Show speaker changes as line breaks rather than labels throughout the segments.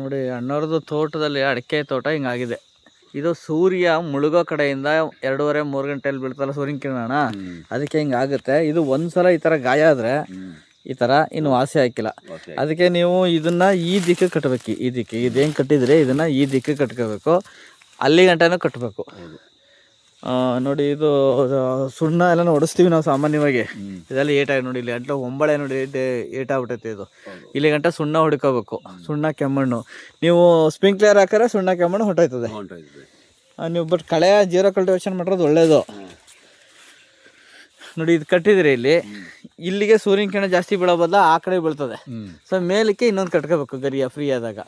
ನೋಡಿ ಅಣ್ಣವ್ರದ್ದು ತೋಟದಲ್ಲಿ ಅಡಿಕೆ ತೋಟ ಹಿಂಗಾಗಿದೆ. ಇದು ಸೂರ್ಯ ಮುಳುಗೋ ಕಡೆಯಿಂದ ಎರಡೂವರೆ ಮೂರು ಗಂಟೆಯಲ್ಲಿ ಬೀಳ್ತಲ್ಲ ಸೂರ್ಯನ ಕಿರಣ ಅದಕ್ಕೆ ಹಿಂಗಾಗುತ್ತೆ. ಇದು ಒಂದ್ಸಲ ಈ ಥರ ಗಾಯ ಆದರೆ ಈ ಥರ ಇನ್ನು ವಾಸಿ ಹಾಕಿಲ್ಲ. ಅದಕ್ಕೆ ನೀವು ಇದನ್ನು ಈ ದಿಕ್ಕಿಗೆ ಕಟ್ಟಬೇಕು ಈ ದಿಕ್ಕಿಗೆ ಇದೇನು ಕಟ್ಟಿದ್ರೆ? ಇದನ್ನು ಈ ದಿಕ್ಕಿಗೆ ಕಟ್ಕೋಬೇಕು. ಅಲ್ಲಿ ಗಂಟೆನೂ ಕಟ್ಟಬೇಕು ನೋಡಿ ಇದು ಸುಣ್ಣ ಎಲ್ಲ ಹೊಡಿಸ್ತೀವಿ ನಾವು ಸಾಮಾನ್ಯವಾಗಿ. ಇದೆಲ್ಲ ಏಟಾಗಿ ನೋಡಿ ಇಲ್ಲಿ. ಅಂಟ್ಲು ಒಂಬಳೆ ನೋಡಿ ಏಟಾಗ್ಬಿಟ್ಟೈತೆ ಇದು. ಇಲ್ಲಿ ಗಂಟ ಸುಣ್ಣ ಹುಡ್ಕೋಬೇಕು. ಸುಣ್ಣ ಕೆಮ್ಮಣ್ಣು. ನೀವು ಸ್ಪ್ರಿಂಕ್ಲರ್ ಹಾಕಾರೆ ಸುಣ್ಣ ಕೆಮ್ಮಣ್ಣು ಹೊಟ್ಟೋಯ್ತದೆ ನೀವು ಬಟ್ ಕಳೆ ಜೀರೋ ಕಲ್ಟಿವೇಶನ್ ಮಾಡಿರೋದು ಒಳ್ಳೇದು. ನೋಡಿ ಇದು ಕಟ್ಟಿದ್ರೆ ಇಲ್ಲಿ. ಇಲ್ಲಿಗೆ ಸೂರ್ಯನ ಕಿರಣ ಜಾಸ್ತಿ ಬೀಳೋ ಬದಲ ಆ ಕಡೆ ಬೀಳ್ತದೆ. ಸೊ ಮೇಲಕ್ಕೆ ಇನ್ನೊಂದು ಕಟ್ಕೋಬೇಕು ಗರಿಯ ಫ್ರೀ ಆದಾಗ.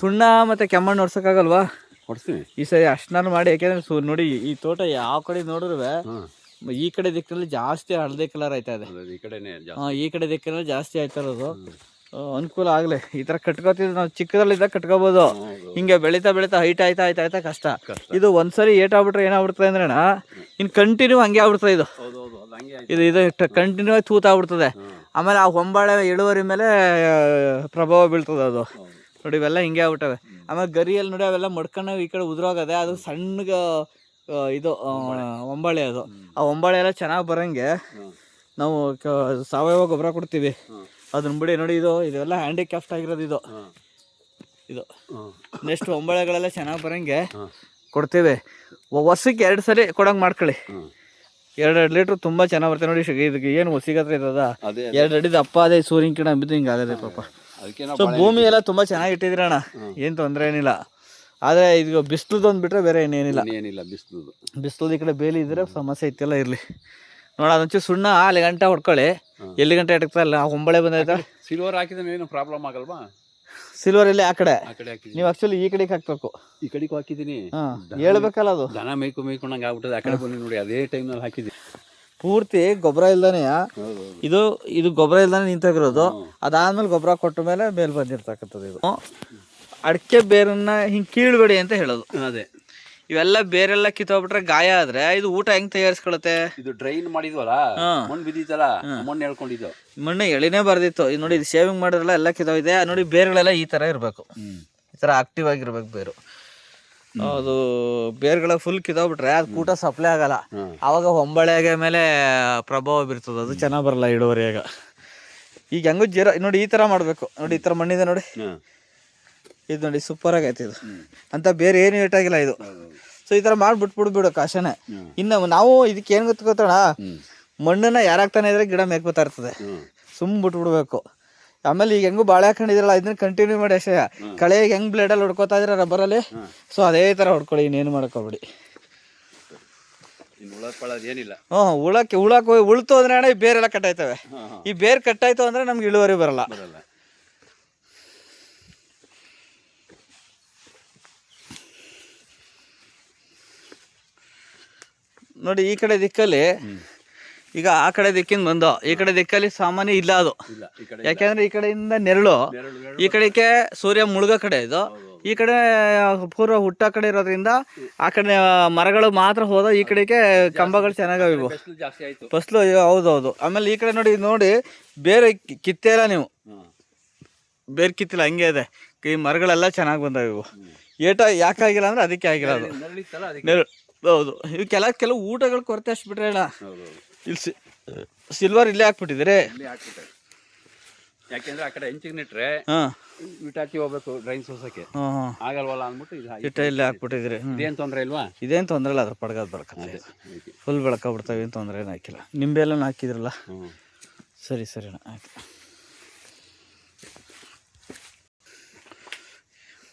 ಸುಣ್ಣ ಮತ್ತೆ ಕೆಮ್ಮಣ್ಣು ಹೊಡ್ಸೋಕ್ಕಾಗಲ್ವಾ
ಹೊಡ್ಸ್ತೀನಿ
ಈ ಸರಿ ಅಷ್ಟು ಮಾಡಿ ಯಾಕೆಂದ್ರೆ ಸು ನೋಡಿ ಈ ತೋಟ ಯಾವ ಕಡೆ ನೋಡಿದ್ರು ಈ ಕಡೆ ದಿಕ್ಕಿನಲ್ಲಿ ಜಾಸ್ತಿ ಹಳದಿ ಕಲರ್ ಆಯ್ತಾ ಇದೆ.
ಈ ಕಡೆನೇ
ಆ, ಈ ಕಡೆ ದಿಕ್ಕಿನಲ್ಲಿ ಜಾಸ್ತಿ ಆಯ್ತಾ ಇರೋದು. ಅನುಕೂಲ ಆಗಲಿ. ಈ ಥರ ಕಟ್ಕೋತಿದ್ರು ನಾವು ಚಿಕ್ಕದಲ್ಲಿದ್ದಾಗ ಕಟ್ಕೋಬೋದು.
ಹೌದು.
ಹಿಂಗೆ ಬೆಳೀತಾ ಬೆಳೀತಾ ಹೈಟ್ ಆಯ್ತಾ ಆಯ್ತಾ ಆಯ್ತಾ ಕಷ್ಟ. ಇದು ಒಂದ್ಸರಿ ಏಟಾಗ್ಬಿಟ್ರೆ ಏನಾಗ್ಬಿಡ್ತದೆ ಅಂದ್ರೆ ಇನ್ನು ಕಂಟಿನ್ಯೂ ಹಂಗೆ ಆಗ್ಬಿಡ್ತದೆ ಇದು. ಇದು ಇದು ಕಂಟಿನ್ಯೂ ಆಗಿ ತೂತಾಗ್ಬಿಡ್ತದೆ.
ಹಾಂ.
ಆಮೇಲೆ ಆ ಹೊಂಬಾಳೆ ಇಳುವರಿ ಮೇಲೆ ಪ್ರಭಾವ ಬೀಳ್ತದೆ ಅದು. ನೋಡಿ ಇವೆಲ್ಲ ಹಿಂಗೆ ಆಗ್ಬಿಟ್ಟವೆ. ಆಮೇಲೆ ಗರಿಯಲ್ಲಿ ನೋಡಿ ಅವೆಲ್ಲ ಮಡ್ಕೊಂಡು ಈ ಕಡೆ ಉದುರೋಗದೆ ಅದು ಸಣ್ಣಗ ಇದು ಒಂಬಾಳೆ. ಅದು. ಆ ಒಂಬಾಳೆ ಎಲ್ಲ ಚೆನ್ನಾಗಿ ಬರೋಂಗೆ ನಾವು ಸಾವಯವ ಗೊಬ್ಬರ ಕೊಡ್ತೀವಿ. ಅದನ್ನ ಬಿಡಿ ನೋಡಿ ಇದು ಇದೆಲ್ಲ ಹ್ಯಾಂಡಿಕ್ಯಾಫ್ಟ್ ಆಗಿರೋದು ಇದು. ಇದು. ನೆಕ್ಸ್ಟ್ ಒಂಬಳೆಗಳೆಲ್ಲ ಚೆನ್ನಾಗಿ ಬರೋಂಗೆ ಕೊಡ್ತೀವಿ. ವರ್ಷಕ್ಕೆ ಎರಡು ಸರಿ ಕೊಡಂಗೆ ಮಾಡ್ಕೊಳ್ಳಿ.
ಎರಡೆರಡು
ಎರಡು ಎರಡು ಲೀಟ್ರ್ ತುಂಬ ಚೆನ್ನಾಗಿ ಬರ್ತದೆ ನೋಡಿ ಇದಕ್ಕೆ ಏನು ಹೊಸಿಗತ್ರ
ಇದ್ದದ?
ಎರಡು ಅಡಿದ ಅಪ್ಪ ಅದೇ ಸೂರ್ಯನ ಕಿರಣ ಬಿದ್ದು ಹಿಂಗೆ ಆಗದೆ ಪಾಪ. ಸೊ ಭೂಮಿ ಎಲ್ಲ ತುಂಬಾ ಚೆನ್ನಾಗಿ ಇಟ್ಟಿದ್ದೀರಣ್ಣ ಏನು ತೊಂದರೆ ಏನಿಲ್ಲ. ಆದರೆ ಇದು ಬಿಸಿಲುದೊಂದು ಬಿಟ್ರೆ ಬೇರೆ ಏನೇನಿಲ್ಲ
ಏನಿಲ್ಲ ಬಿಸಿಲು
ಬಿಸಿಲು ಈ ಕಡೆ ಬೇಲಿ ಇದ್ರೆ ಸಮಸ್ಯೆ ಇತ್ತೆಲ್ಲ ಇರ್ಲಿ. ನೋಡ ಅದೊಂಚೂರು ಸುಣ್ಣ ಅಲ್ಲಿ ಗಂಟೆ ಹೊಡ್ಕೊಳ್ಳಿ. ಎಲ್ಲಿ ಗಂಟೆ ಇಟ್ತಾ ಇಲ್ಲ? ಹೊಂಬಳೆ ಬಂದೈತೆ?
ಸಿಲ್ವರ್ ಹಾಕಿದ್ರೆ ಏನು ಪ್ರಾಬ್ಲಮ್ ಆಗಲ್ವಾ?
ಸಿಲ್ವರ್ ಇಲ್ಲಿ ಆ ಕಡೆ. ನೀವು ಆಕ್ಚುಲಿ ಈ ಕಡೆಗೆ ಹಾಕ್ಬೇಕು.
ಈ ಕಡೆಗೆ
ಹಾಕಿದೀನಿ ಹೇಳ್ಬೇಕಲ್ಲ ಅದು.
ದನ ಮೇಯ್ಕು ಮೇಯ್ಕೊಂಡಂಗೆ ಆಗ್ಬಿಟ್ಟದೆ. ಆ ಕಡೆ ಬಂದು ನೋಡಿ ಅದೇ ಟೈಮ್ನಲ್ಲಿ ಹಾಕಿದ್ದೀನಿ.
ಪೂರ್ತಿ ಗೊಬ್ಬರ ಇಲ್ದಾನೆ ಇದು ಇದು ಗೊಬ್ಬರ ಇಲ್ದಾನೆ ನಿಂತಾಗಿರೋದು ಅದಾದ್ಮೇಲೆ ಗೊಬ್ಬರ ಕೊಟ್ಟ ಮೇಲೆ ಮೇಲ್ ಬಂದಿರ್ತಕ್ಕಂಥದ್ದು ಇದು. ಅಡಿಕೆ ಬೇರನ್ನ ಹಿಂಗೆ ಕೀಳ್ಬೇಡಿ ಅಂತ ಹೇಳೋದು.
ಅದೇ.
ಇವೆಲ್ಲ ಬೇರೆಲ್ಲ ಕಿತ್ತೋಗ್ಬಿಟ್ರೆ ಗಾಯ ಆದ್ರೆ ಇದು ಊಟ ಹೆಂಗ್ ತಯಾರಿಸ್ಕೊಳತ್ತೆ
ಇದು ಡ್ರೈನ್ ಮಾಡಿದ್ವಲ್ಲ ಮಣ್ಣು ಬಿದ್ದಿತ್ತಲ್ಲ ಮಣ್ಣು ಹೇಳ್ಕೊಂಡಿದ್ದು.
ಮಣ್ಣು ಎಳಿನೇ ಬರ್ದಿತ್ತು. ಇದು ನೋಡಿ ಇದು ಶೇವಿಂಗ್ ಮಾಡಿದ್ರಲ್ಲ ಎಲ್ಲ ಕಿತ್ತೋಗಿದೆ. ನೋಡಿ ಬೇರುಗಳೆಲ್ಲ ಈ ತರ ಇರಬೇಕು. ಈ ತರ ಆಕ್ಟಿವ್ ಆಗಿರ್ಬೇಕು ಬೇರು. ಅದು ಬೇರ್ಗಳ ಫುಲ್ ಕಿದೋಗ್ಬಿಟ್ರೆ ಅದು ಕೂಟ ಸಪ್ಲೈ ಆಗಲ್ಲ. ಅವಾಗ ಹೊಂಬಳೆಗೆ ಮೇಲೆ ಪ್ರಭಾವ ಬೀರ್ತದೆ. ಅದು ಚೆನ್ನಾಗಿ ಬರಲ್ಲ ಇಳುವರಿಯಾಗ ಈಗ ಹೆಂಗು ಜೀರ ನೋಡಿ ಈ ತರ ಮಾಡ್ಬೇಕು. ನೋಡಿ ಈ ತರ ಮಣ್ಣಿದೆ ನೋಡಿ. ಇದು ನೋಡಿ ಸೂಪರ್ ಆಗೈತೆ ಇದು. ಅಂತ ಬೇರೆ ಏನು ಏಟಾಗಿಲ್ಲ ಇದು. ಸೊ ಈ ತರ ಮಾಡಿ ಬಿಟ್ಬಿಡು ಬಿಡು ಕಾಶನೇ. ಇನ್ನು ನಾವು ಇದಕ್ಕೆ ಏನು ಗೊತ್ತು ಗೊತ್ತೋಣ ಮಣ್ಣನ್ನ ಯಾರಾಗ್ತಾನೆ ಇದ್ರೆ ಗಿಡ ಮೇಕ್ಬೋತಾ ಇರ್ತದೆ.
ಸುಮ್ಮ
ಸುಮ್ ಬಿಟ್ಬಿಡ್ಬೇಕು. ಆಮೇಲೆ ಈಗ ಹೆಂಗು ಬಾಳೆ ಹಾಕೊಂಡಿದ್ರಲ್ಲ ಇದನ್ನ ಕಂಟಿನ್ಯೂ ಮಾಡಿ ಅಷ್ಟೇ. ಕಳೆಗೆ ಹೆಂಗ್ ಬ್ಲೇಡ್ ಬ್ಲೇಡಲ್ಲಿ ಹೊಡ್ಕೋತಾ ರಬ್ಬರ್ ಅಲ್ಲಿ? ಸೊ ಅದೇ ತರ ಹೊಡ್ಕೊಳ್ಳಿ ಇನ್ನೇನು ಮಾಡ್ಕೊಬೇಡಿ. ಹ್ಞೂ ಉಳಕ್ಕೆ ಉಳಕ್ಕೆ ಉಳ್ತು ಅಂದ್ರೆ ಅಣ್ಣ ಈ ಬೇರೆಲ್ಲ ಕಟ್ಟಾಯ್ತವೆ. ಈ ಬೇರ್ ಕಟ್ಟಾಯ್ತು ಅಂದ್ರೆ ನಮ್ಗೆ ಇಳುವರಿ ಬರಲ್ಲ. ನೋಡಿ ಈ ಕಡೆ ದಿಕ್ಕಲ್ಲಿ ಈಗ ಆ ಕಡೆ ದಿಕ್ಕಿಂದ ಬಂದು ಈ ಕಡೆ ದಿಕ್ಕಲ್ಲಿ ಸಾಮಾನ್ಯ ಇಲ್ಲ ಅದು. ಯಾಕೆಂದ್ರೆ ಈ ಕಡೆಯಿಂದ ನೆರಳು ಈ ಕಡೆಗೆ ಸೂರ್ಯ ಮುಳುಗ ಕಡೆ ಇದು. ಈ ಕಡೆ ಪೂರ್ವ ಹುಟ್ಟ ಕಡೆ ಇರೋದ್ರಿಂದ ಆ ಕಡೆ ಮರಗಳು ಮಾತ್ರ ಹೋದ ಈ ಕಡೆಗೆ ಕಂಬಗಳು ಚೆನ್ನಾಗವೆ.
ಆಯ್ತು.
ಫಸ್ಲು ಹೌದೌದು. ಆಮೇಲೆ ಈ ಕಡೆ ನೋಡಿ ನೋಡಿ ಬೇರೆ ಕಿತ್ತೇಲ್ಲ ಕಿತ್ತೇ ಇಲ್ಲ ನೀವು. ಬೇರೆ ಕಿತ್ತಿಲ್ಲ ಹಂಗೆ ಇದೆ. ಈ ಮರಗಳೆಲ್ಲ ಚೆನ್ನಾಗಿ ಬಂದಾವ. ಇವು ಏಟ ಯಾಕಾಗಿಲ್ಲ ಅಂದ್ರೆ ಅದಕ್ಕೆ ಆಗಿರೋದು
ಅದು.
ನೆರಳು ಹೌದು. ಇವಕ್ಕೆಲ್ಲ ಕೆಲವು ಊಟಗಳು ಕೊರತೆ ಅಷ್ಟು ಬಿಟ್ರೆ ಅಣ್ಣ
ಹೌದು
ಇಲ್ಲಿ ಸಿ ಸಿಲ್ವರ್ ಇಲ್ಲೇ ಹಾಕ್ಬಿಟ್ಟಿದ್ದೀರಿ?
ಇಲ್ಲಿ ಹಾಕ್ಬಿಟ್ಟೆ. ಯಾಕೆಂದ್ರೆ ಆ ಕಡೆ ಹೆಂಚಿಗೆ ನೆಟ್ರೆ
ಹಾಂ.
ವಿಟಾಚಿ ಹೋಗ್ಬೇಕು ಡ್ರೈನ್ ಸೋಸಕ್ಕೆ
ಹಾಂ ಹಾಂ.
ಆಗಲ್ವಲ್ಲ ಅಂದ್ಬಿಟ್ಟು ಇದು ಹಾಕಿ
ಇಟ್ಟ ಇಲ್ಲೇ ಹಾಕ್ಬಿಟ್ಟಿದ್ದೀರಿ. ಹ್ಞೂ
ಇದೇನು ತೊಂದರೆ ಇಲ್ವಾ?
ಇದೇನು ತೊಂದರೆ ಇಲ್ಲ ಅದ್ರ ಪಡ್ಗದ ಬರ್ಕತ್ತೆ. ಫುಲ್ ಬೆಳಕ ಬಿಡ್ತಾವೆ ಏನು ತೊಂದರೆ ಏನು ಹಾಕಿಲ್ಲ. ನಿಂಬೆ ಎಲ್ಲ ಹಾಕಿದ್ರಲ್ಲ ಸರಿ ಸರಿ ಅಣ್ಣ ಆಯ್ತು.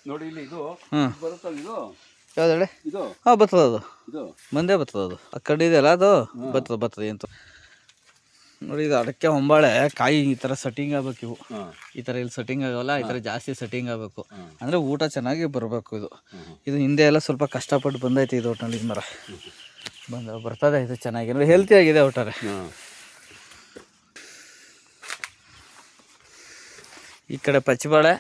ನೋಡಿ ಇಲ್ಲಿ ಇದು
ಹ್ಮ್.
ಬರುತ್ತಲ್ಲ ಇದು?
ಯಾವ್ದು ಹೇಳಿ ಹಾಂ ಬರ್ತದ ಅದು. ಮಂದೇ ಬರ್ತದ ಅದು. ಆ ಕಡೆ ಇದೆಯಲ್ಲ ಅದು? ಬರ್ತದ ಬರ್ತದೆ ಅಂತ ನೋಡಿ ಇದು ಅಡಕೆ ಹೊಂಬಾಳೆ ಕಾಯಿ ಈ ಥರ ಸೆಟ್ಟಿಂಗ್ ಆಗ್ಬೇಕು ಇವು. ಈ ಥರ ಇಲ್ಲಿ ಸೆಟ್ಟಿಂಗ್ ಆಗೋಲ್ಲ ಈ ಥರ ಜಾಸ್ತಿ ಸೆಟ್ಟಿಂಗ್ ಆಗಬೇಕು. ಅಂದರೆ ಊಟ ಚೆನ್ನಾಗಿ ಬರಬೇಕು ಇದು. ಇದು ಹಿಂದೆ ಎಲ್ಲ ಸ್ವಲ್ಪ ಕಷ್ಟಪಟ್ಟು ಬಂದೈತೆ ಇದು ಒಟ್ಟಿನಲ್ಲಿ ಮರ. ಬಂದ ಬರ್ತದೆ ಇದು ಚೆನ್ನಾಗಿ. ಅಂದರೆ ಹೆಲ್ತಿ ಆಗಿದೆ ಒಟ್ಟಾರೆ ಈ ಕಡೆ ಪಚ್ಚಬಾಳೆ